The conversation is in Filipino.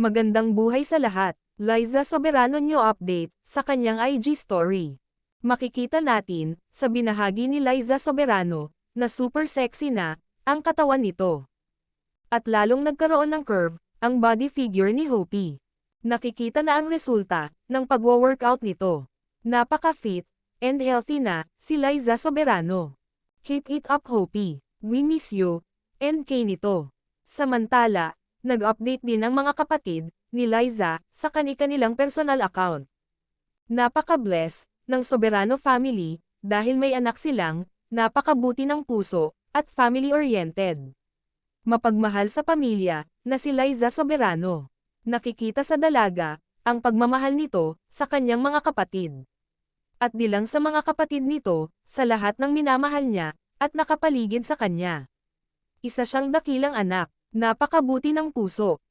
Magandang buhay sa lahat. Liza Soberano new update sa kanyang IG story. Makikita natin sa binahagi ni Liza Soberano na super sexy na ang katawan nito. At lalong nagkaroon ng curve ang body figure ni Hopi. Nakikita na ang resulta ng pagwo-workout nito. Napaka-fit and healthy na si Liza Soberano. Keep it up Hopi. We miss you. And kay nito. Samantala, nag-update din ang mga kapatid ni Liza sa kani-kanilang personal account. Napaka-bless ng Soberano family dahil may anak silang napakabuti ng puso at family-oriented. Mapagmahal sa pamilya na si Liza Soberano. Nakikita sa dalaga ang pagmamahal nito sa kanyang mga kapatid. At di lang sa mga kapatid nito, sa lahat ng minamahal niya at nakapaligid sa kanya. Isa siyang dakilang anak, napakabuti ng puso.